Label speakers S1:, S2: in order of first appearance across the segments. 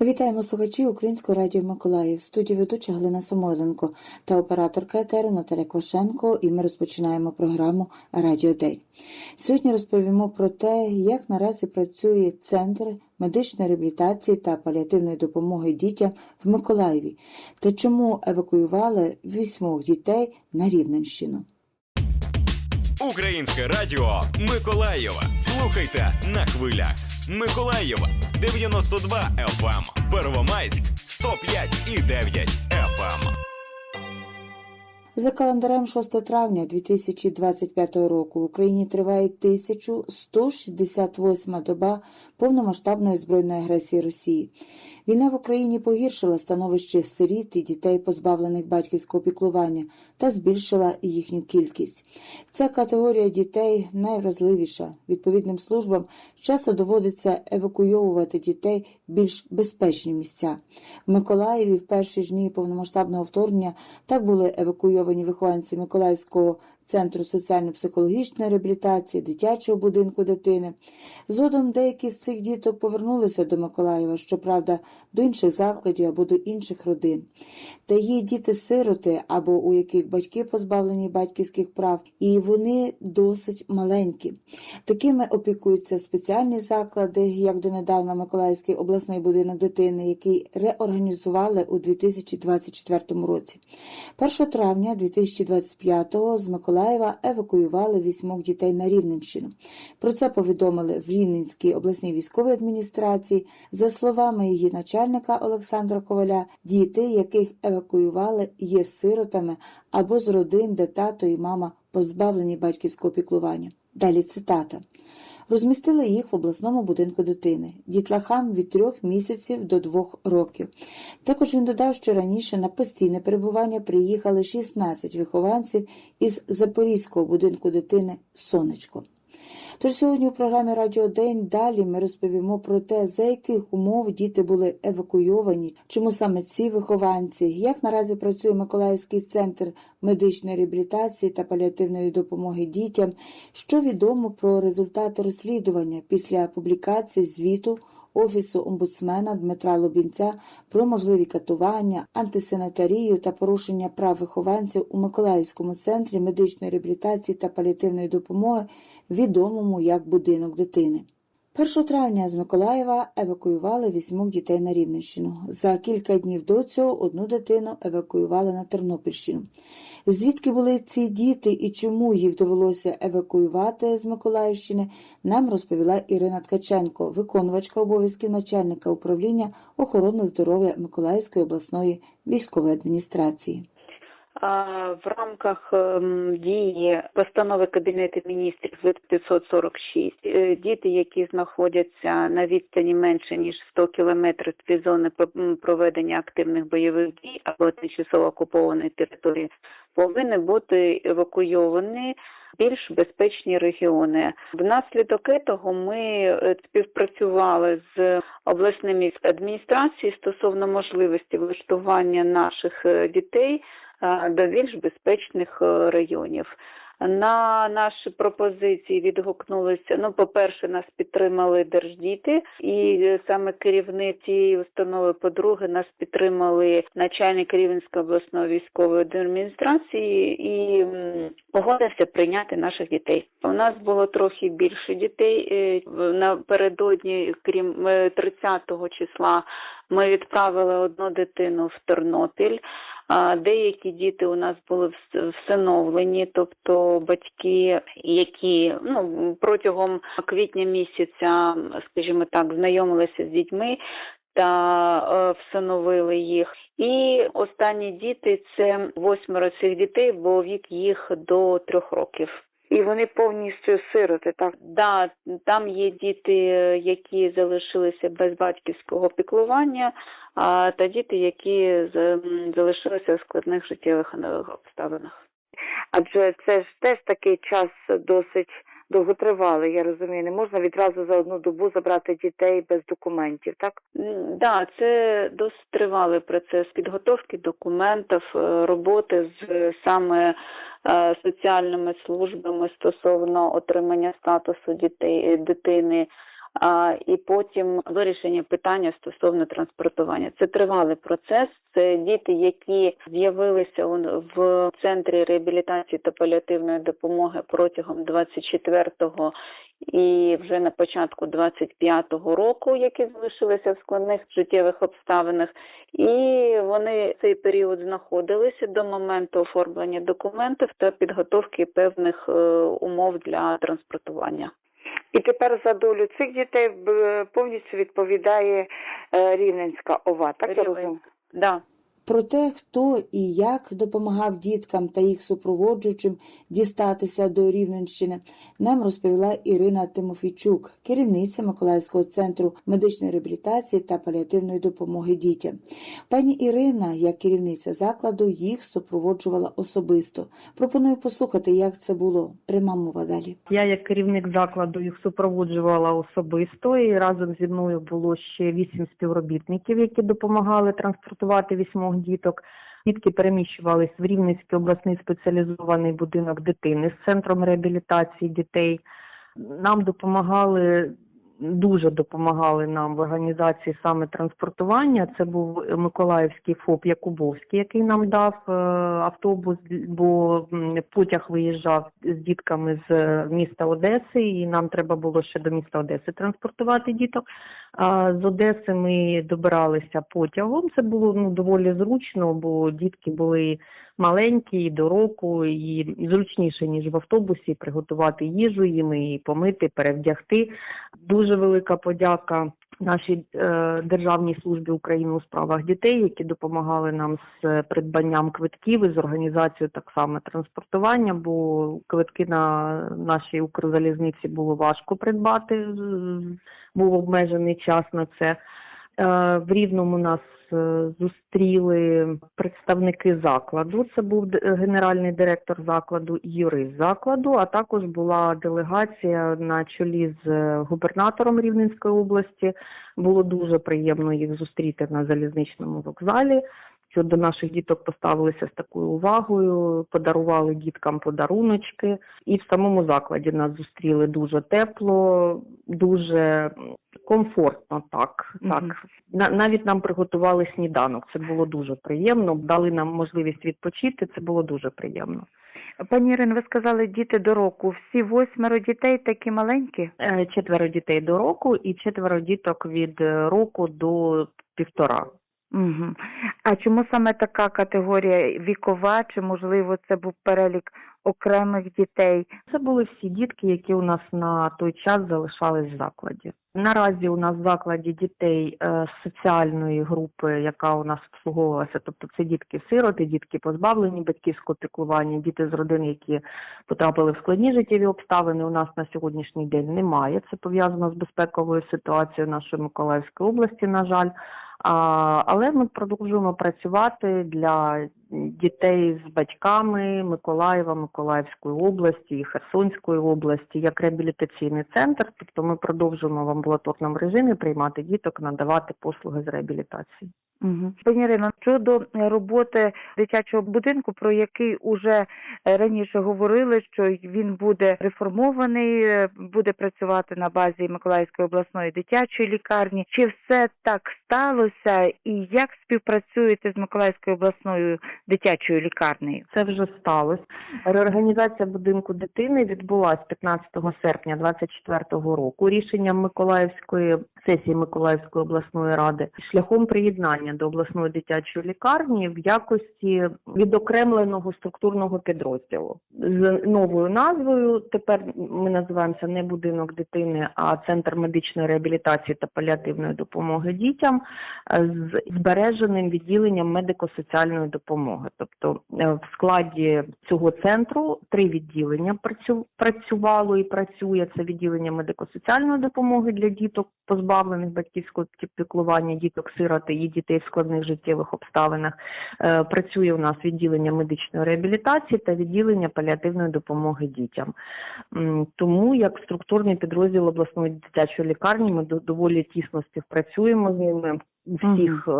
S1: Вітаємо слухачів Українського радіо Миколаїв. Студії ведуча Галина Самойленко та операторка етеру Наталя Квашенко. І ми розпочинаємо програму Радіо День. Сьогодні розповімо про те, як наразі працює центр медичної реабілітації та паліативної допомоги дітям в Миколаєві та чому евакуювали вісьмох дітей на Рівненщину.
S2: Українське радіо Миколаєва. Слухайте на хвилях. Миколаєва 92 FM, Первомайськ. 105 і 9 FM.
S1: За календарем 6 травня 2025 року в Україні триває 1168 доба повномасштабної збройної агресії Росії. Війна в Україні погіршила становище сиріт і дітей, позбавлених батьківського піклування, та збільшила їхню кількість. Ця категорія дітей найвразливіша. Відповідним службам часто доводиться евакуйовувати дітей в більш безпечні місця. В Миколаєві в перші ж дні повномасштабного вторгнення так були евакуйовані вихованці Миколаївського центру соціально-психологічної реабілітації, дитячого будинку дитини. Згодом деякі з цих діток повернулися до Миколаєва, щоправда, до інших закладів або до інших родин. Та є діти-сироти, або у яких батьки позбавлені батьківських прав, і вони досить маленькі. Такими опікуються спеціальні заклади, як донедавна Миколаївський обласний будинок дитини, який реорганізували у 2024 році. 1 травня 2025-го з Миколаєва евакуювали вісьмох дітей на Рівненщину. Про це повідомили в Рівненській обласній військовій адміністрації. За словами її начальника Олександра Коваля, діти, яких евакуювали, є сиротами або з родин, де тато і мама позбавлені батьківського піклування. Далі цитата. Розмістили їх в обласному будинку дитини, дітлахам від трьох місяців до двох років. Також він додав, що раніше на постійне перебування приїхали 16 вихованців із Запорізького будинку дитини Сонечко. Тож сьогодні у програмі Радіо День далі ми розповімо про те, за яких умов діти були евакуйовані, чому саме ці вихованці, як наразі працює Миколаївський центр медичної реабілітації та паліативної допомоги дітям, що відомо про результати розслідування після публікації звіту. Офісу омбудсмена Дмитра Лобінця про можливі катування, антисанітарію та порушення прав вихованців у Миколаївському центрі медичної реабілітації та паліативної допомоги, відомому як будинок дитини. 1 травня з Миколаєва евакуювали вісьмох дітей на Рівненщину. За кілька днів до цього одну дитину евакуювали на Тернопільщину. Звідки були ці діти і чому їх довелося евакуювати з Миколаївщини, нам розповіла Ірина Ткаченко, виконувачка обов'язків начальника управління охорони здоров'я Миколаївської обласної військової адміністрації.
S3: В рамках ем, дії постанови Кабінету міністрів від 546 е, діти, які знаходяться на відстані менше ніж 100 кілометрів від зони проведення активних бойових дій або тимчасово окупованої території, повинні бути евакуйовані більш безпечні регіони. Внаслідок цього ми е, співпрацювали з обласними адміністрацією стосовно можливості влаштування наших е, дітей до більш безпечних е, районів. На наші пропозиції відгукнулися. Ну, по-перше, нас підтримали держдіти, і е, саме керівник цієї установи. По-друге, нас підтримали начальник Рівненської обласної військової адміністрації і погодився прийняти наших дітей. У нас було трохи більше дітей. е, Напередодні, крім е, 30 числа, ми відправили одну дитину в Тернопіль. Деякі діти у нас були всиновлені, тобто батьки, які ну протягом квітня місяця, скажімо так, знайомилися з дітьми та е, всиновили їх. І останні діти це восьмеро цих дітей, бо вік їх до трьох років.
S4: І вони повністю сироти, так?
S3: Да, там є діти, е, які залишилися без батьківського піклування, а та діти, які залишилися в складних життєвих е, обставинах.
S4: Адже це ж теж такий час досить довготривалий, я розумію. Не можна відразу за одну добу забрати дітей без документів, так?
S3: Да, це досить тривалий процес підготовки документів, е, роботи з саме е, соціальними службами стосовно отримання статусу дітей, дитини і потім вирішення питання стосовно транспортування. Це тривалий процес. Це діти, які з'явилися в центрі реабілітації та паліативної допомоги протягом 24-го і вже на початку 25-го року, які залишилися в складних життєвих обставинах, і вони цей період знаходилися до моменту оформлення документів та підготовки певних е, умов для транспортування.
S4: І тепер за долю цих дітей б- повністю відповідає е, Рівненська ОВА. Так я розумію?
S3: Да.
S1: Про те, хто і як допомагав діткам та їх супроводжуючим дістатися до Рівненщини, нам розповіла Ірина Тимофійчук, керівниця Миколаївського центру медичної реабілітації та паліативної допомоги дітям. Пані Ірина, як керівниця закладу, їх супроводжувала особисто. Пропоную послухати, як це було. Пряма мова далі.
S5: Я як керівник закладу їх супроводжувала особисто, і разом зі мною було ще вісім співробітників, які допомагали транспортувати вісьмох діток. Дітки переміщувались в Рівненський обласний спеціалізований будинок дитини з центром реабілітації дітей. Нам допомагали. Дуже допомагали нам в організації саме транспортування. Це був Миколаївський ФОП Якубовський, який нам дав е, автобус, бо потяг виїжджав з дітками з е, міста Одеси, і нам треба було ще до міста Одеси транспортувати діток. З Одеси ми добиралися потягом. Це було ну доволі зручно, бо дітки були маленькі до року, і зручніше ніж в автобусі приготувати їжу їм і помити, перевдягти. Дуже велика подяка нашій е, державній службі України у справах дітей, які допомагали нам з придбанням квитків і з організацією так само транспортування, бо квитки на нашій Укрзалізниці було важко придбати, був обмежений час на це. Е, В Рівному нас е, зустріли представники закладу. Це був генеральний директор закладу і юрист закладу, а також була делегація на чолі з е, губернатором Рівненської області. Було дуже приємно їх зустріти на залізничному вокзалі. Що до наших діток поставилися з такою увагою, подарували діткам подаруночки, і в самому закладі нас зустріли дуже тепло, дуже комфортно. Так, так. На- навіть нам приготували сніданок. Це було дуже приємно. Дали нам можливість відпочити. Це було дуже приємно.
S4: Пані Ірино, ви сказали діти до року. Всі восьмеро дітей такі маленькі?
S5: Е, Четверо дітей до року і четверо діток від е, року до півтора.
S4: Угу. А чому саме така категорія вікова? Чи можливо це був перелік окремих дітей?
S5: Це були всі дітки, які у нас на той час залишались в закладі. Наразі у нас в закладі дітей е, з соціальної групи, яка у нас обслуговувалася, тобто це дітки-сироти, дітки позбавлені батьківського піклування, діти з родин, які потрапили в складні життєві обставини. У нас на сьогоднішній день немає. Це пов'язано з безпековою ситуацією нашої Миколаївської області, на жаль. Але ми продовжуємо працювати для дітей з батьками Миколаєва, Миколаївської області і Херсонської області як реабілітаційний центр. Тобто ми продовжуємо в амбулаторному режимі приймати діток, надавати послуги з реабілітації.
S4: Угу. Пані Ірино, щодо роботи дитячого будинку, про який уже е, раніше говорили, що він буде реформований, е, буде працювати на базі Миколаївської обласної дитячої лікарні. Чи все так сталося, і як співпрацюєте з Миколаївською обласною дитячою лікарнею?
S5: Це вже сталося. Реорганізація будинку дитини відбулась 15 серпня 2024 року рішенням Миколаївської сесії Миколаївської обласної ради шляхом приєднання до обласної дитячої лікарні в якості відокремленого структурного підрозділу з новою назвою. Тепер ми називаємося не будинок дитини, а центр медичної реабілітації та паліативної допомоги дітям з збереженим відділенням медико-соціальної допомоги. Тобто е, в складі цього центру три відділення працю- працювало і працює. Це відділення медико-соціальної допомоги для діток, позбавлених батьківського піклування, діток сироти і дітей в складних життєвих обставинах. Е, Працює у нас відділення медичної реабілітації та відділення паліативної допомоги дітям. Тому як структурний підрозділ обласної дитячої лікарні ми до- доволі тісно співпрацюємо з ними у всіх е,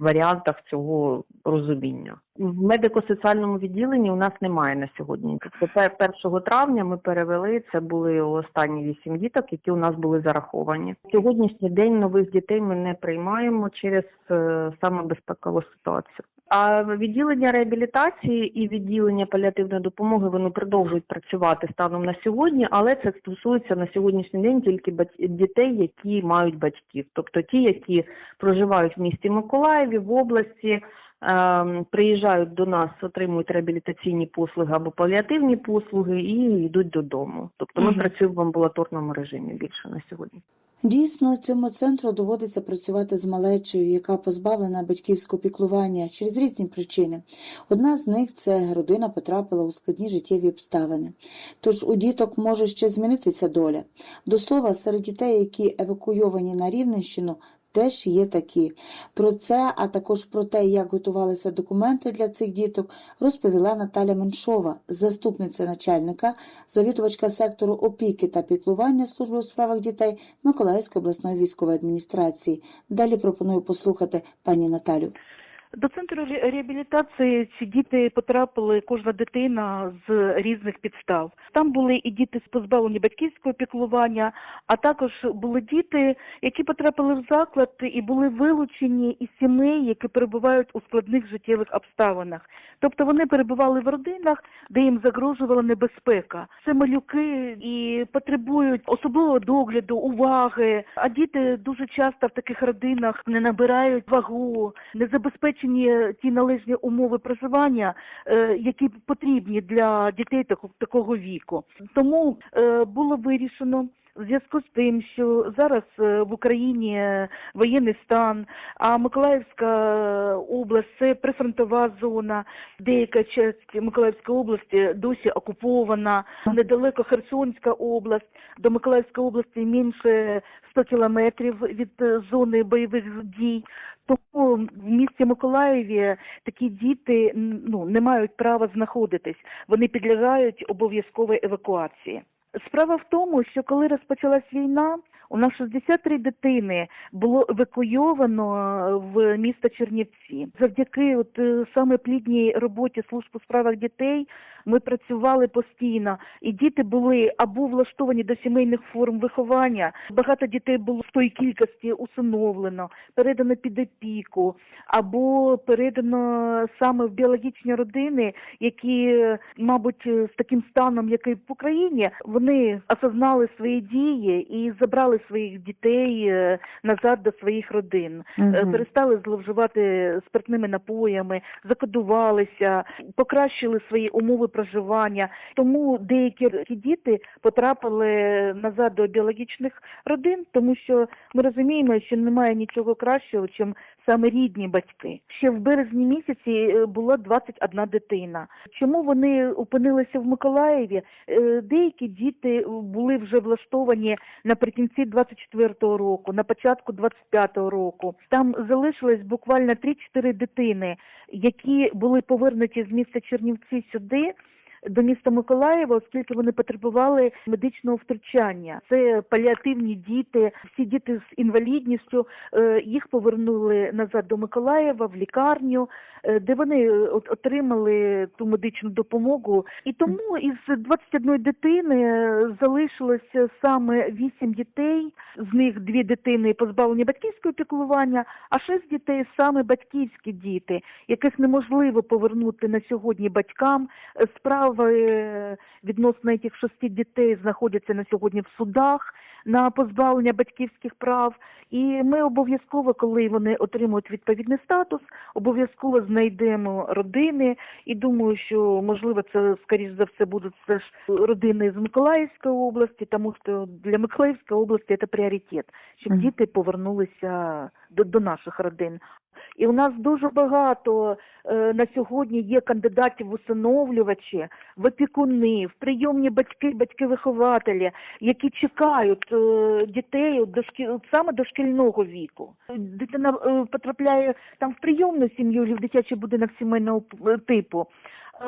S5: варіантах цього розуміння. В медико-соціальному відділенні у нас немає на сьогодні. Тобто пер- 1 травня ми перевели, це були останні вісім діток, які у нас були зараховані. Сьогоднішній день нових дітей ми не приймаємо через е, саме безпекову ситуацію. А відділення реабілітації і відділення паліативної допомоги вони продовжують працювати станом на сьогодні, але це стосується на сьогоднішній день тільки дітей, які мають батьків, тобто ті, які проживають в місті Миколаєві, в області, ем, приїжджають до нас, отримують реабілітаційні послуги або паліативні послуги і йдуть додому. Тобто ми
S4: Мгм.
S5: працюємо в амбулаторному режимі більше на сьогодні.
S1: Дійсно, цьому центру доводиться працювати з малечею, яка позбавлена батьківського піклування через різні причини. Одна з них це родина потрапила у складні життєві обставини. Тож у діток може ще змінитися доля. До слова, серед дітей, які евакуйовані на Рівненщину, теж є такі. Про це, а також про те, як готувалися документи для цих діток, розповіла Наталя Меншова, заступниця начальника, завідувачка сектору опіки та піклування служби у справах дітей Миколаївської обласної військової адміністрації. Далі пропоную послухати пані Наталю.
S6: До центру реабілітації ці діти потрапили, кожна дитина з різних підстав. Там були і діти з позбавлені батьківського піклування, а також були діти, які потрапили в заклад і були вилучені із сімей, які перебувають у складних життєвих обставинах. Тобто вони перебували в родинах, де їм загрожувала небезпека. Це малюки і потребують особливого догляду, уваги. А діти дуже часто в таких родинах не набирають вагу, не забезпечені ті належні умови проживання, е, які потрібні для дітей такого віку. Тому е, було вирішено. В зв'язку з тим, що зараз е, в Україні воєнний стан, а Миколаївська область це прифронтова зона, деяка частина Миколаївської області досі окупована, недалеко Херсонська область, до Миколаївської області менше 100 кілометрів від зони бойових дій. Тому в місті Миколаєві такі діти ну, не мають права знаходитись. Вони підлягають обов'язковій евакуації. Справа в тому, що коли розпочалась війна, у нас 63 дитини було евакуйовано в місто Чернівці. Завдяки от е, саме плідній роботі служб у справах дітей ми працювали постійно, і діти були або влаштовані до сімейних форм виховання. Багато дітей було в той кількості усиновлено, передано під опіку, або передано саме в біологічні родини, які, мабуть, з таким станом, який в Україні, вони осознали свої дії і забрали своїх дітей е, назад до своїх родин.
S5: Мгм.
S6: перестали зловживати спиртними напоями, закодувалися, покращили свої умови проживання. Тому деякі діти потрапили назад до біологічних родин, тому що ми розуміємо, що немає нічого кращого, чим саме рідні батьки. Ще в березні місяці е, було 21 дитина. Чому вони опинилися в Миколаєві? Деякі діти були вже влаштовані наприкінці 24-го року, на початку 25-го року. Там залишилось буквально 3-4 дитини, які були повернуті з міста Чернівці сюди. До міста Миколаєва, оскільки вони потребували медичного втручання. Це паліативні діти, всі діти з інвалідністю. е, Їх повернули назад до Миколаєва в лікарню, е, де вони е, от- отримали ту медичну допомогу. І тому із 21 дитини залишилося саме 8 дітей. З них дві дитини позбавлені батьківського піклування, а шість дітей саме батьківські діти, яких неможливо повернути на сьогодні батькам. Е, Справи відносно цих шести дітей знаходяться на сьогодні в судах на позбавлення батьківських прав. І ми обов'язково, коли вони отримують відповідний статус, обов'язково знайдемо родини. І думаю, що можливо це скоріш за все будуть все ж родини з Миколаївської області, тому що для Миколаївської області це пріоритет, щоб діти повернулися до, до наших родин. І у нас дуже багато е, на сьогодні є кандидатів усиновлювачі, в опікуни, в прийомні батьки, батьки-вихователі, які чекають е, дітей от дошкі... от саме дошкільного віку. Дитина е, потрапляє там в прийомну сім'ю чи в дитячий будинок сімейного п- типу. Е,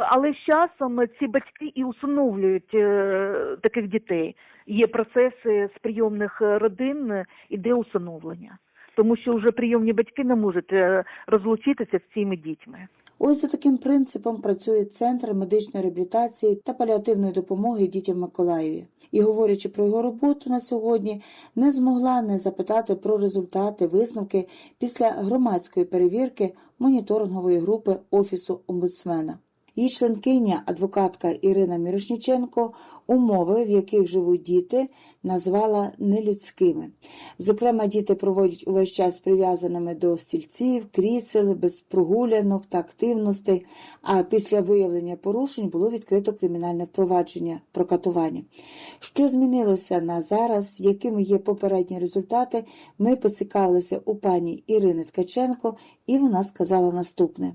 S6: Але з часом ці батьки і усиновлюють е, таких дітей. Є процеси з прийомних е, родин, е, іде усиновлення. Тому що вже прийомні батьки не можуть е, розлучитися з цими дітьми.
S1: Ось за таким принципом працює Центр медичної реабілітації та паліативної допомоги дітям Миколаєві. І говорячи про його роботу на сьогодні, не змогла не запитати про результати висновки після громадської перевірки моніторингової групи Офісу омбудсмена. Її членкиня, адвокатка Ірина Мірошніченко, умови, в яких живуть діти, назвала нелюдськими. Зокрема, діти проводять увесь час прив'язаними до стільців, крісел, без прогулянок та активностей. А після виявлення порушень було відкрито кримінальне впровадження про катування. Що змінилося на зараз, якими є попередні результати, ми поцікавилися у пані Ірини Ткаченко, і вона сказала наступне.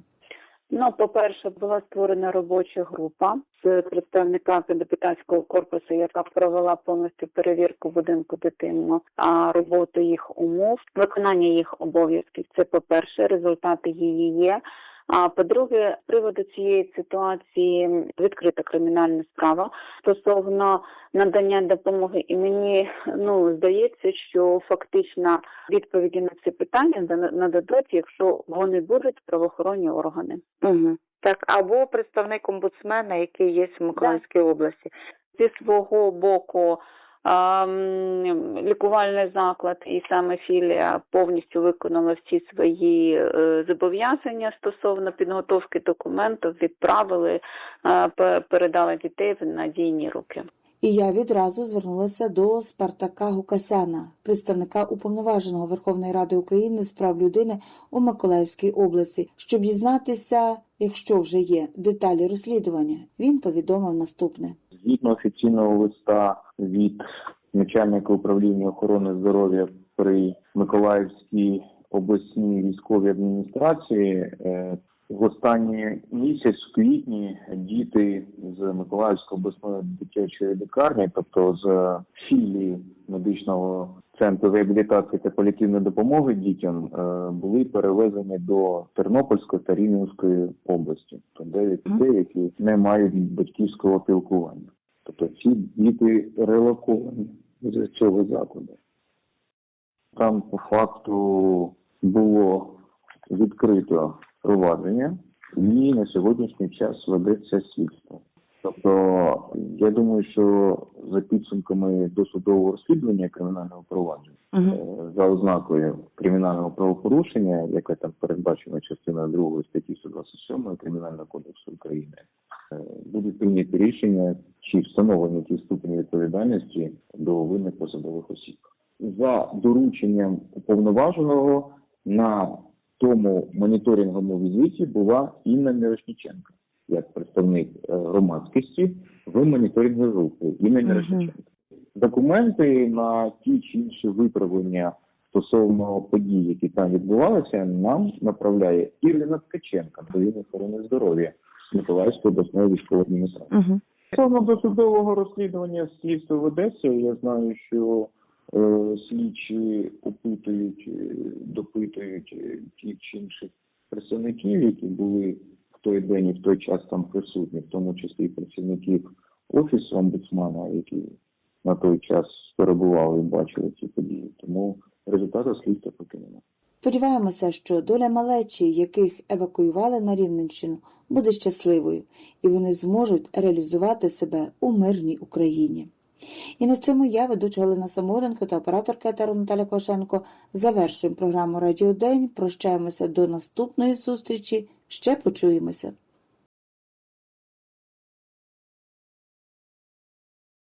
S3: Ну, по-перше, була створена робоча група з представниками депутатського корпусу, яка провела повністю перевірку будинку дитину. а роботу їх умов, виконання їх обов'язків. Це по-перше, результати її є. А по-друге, з приводу цієї ситуації відкрита кримінальна справа стосовно надання допомоги. І мені ну здається, що фактично відповіді на ці питання да- нададуть, якщо вони будуть правоохоронні органи. Угу.
S4: Так, або представник омбудсмена, який є в Миколаївській області.
S3: Зі свого боку лікувальний заклад і саме філія повністю виконала всі свої е, зобов'язання стосовно підготовки документів, відправили, е, передали дітей в надійні руки.
S1: І я відразу звернулася до Спартака Гукасяна, представника уповноваженого Верховної Ради України з прав людини у Миколаївській області, щоб дізнатися, якщо вже є деталі розслідування. Він повідомив наступне.
S7: Згідно офіційного листа від начальника управління охорони здоров'я при Миколаївській обласній військовій адміністрації, е, в останній місяць, в квітні, діти з Миколаївської обласної дитячої лікарні, тобто з філії медичного центру реабілітації та паліативної допомоги дітям, е, були перевезені до Тернопільської та Рівненської області, тобто дев'ять які не мають батьківського пілкування. Тобто ці діти релоковані з цього закладу. Там по факту було відкрито провадження і на сьогоднішній час ведеться слідство. Тобто, я думаю, що за підсумками досудового розслідування кримінального провадження е, за ознакою кримінального правопорушення, яке там передбачено частиною 2 статті 127 Кримінального кодексу України, е, будуть прийняті рішення чи встановлені ті ступені відповідальності до винних посадових осіб. За дорученням уповноваженого на тому моніторинговому візиті була Інна Мірошніченка як представник е, громадськості в моніторинговій групі Інна Мірошніченка. Документи на ті чи інші виправлення стосовно подій, які там відбувалися, нам направляє Ірина Ткаченка, Провіння охорони здоров'я Миколаївської обласної військової адміністрації.
S4: Угу.
S7: Стосовно досудового розслідування слідства ведеться. Я знаю, що е, слідчі опитують, е, допитують е, ті чи інших представників, які були в той день і в той час там присутні, в тому числі і працівників офісу омбудсмана, які на той час перебували і бачили ці події. Тому результату слідства поки.
S1: Сподіваємося, що доля малечі, яких евакуювали на Рівненщину, буде щасливою, і вони зможуть реалізувати себе у мирній Україні. І на цьому я, ведуча Галина Самоленко та операторка етеру Наталя Квашенко, завершуємо програму Радіо День. Прощаємося до наступної зустрічі. Ще почуємося.